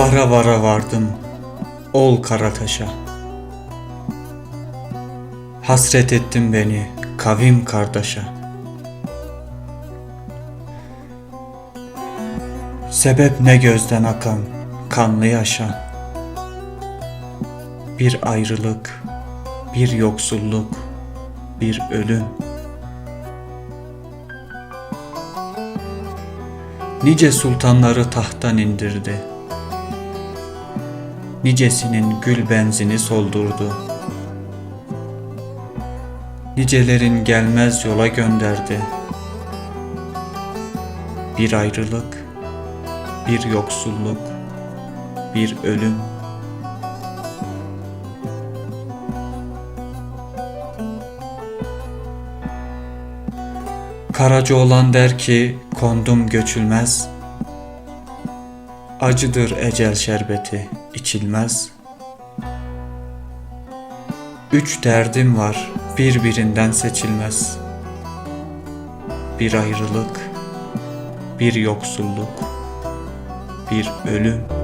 Vara vara vardım ol Karataş'a. Hasret ettin beni kavim kardeşe. Sebep ne gözden akan kanlı yaşa. Bir ayrılık, bir yoksulluk, bir ölüm. Nice sultanları tahttan indirdi. Nicesinin gül benzini soldurdu. Nicelerin gelmez yola gönderdi. Bir ayrılık, bir yoksulluk, bir ölüm. Karaca olan der ki kondum göçülmez. Acıdır ecel şerbeti içilmez. Üç derdim var birbirinden seçilmez. Bir ayrılık, bir yoksulluk, bir ölüm.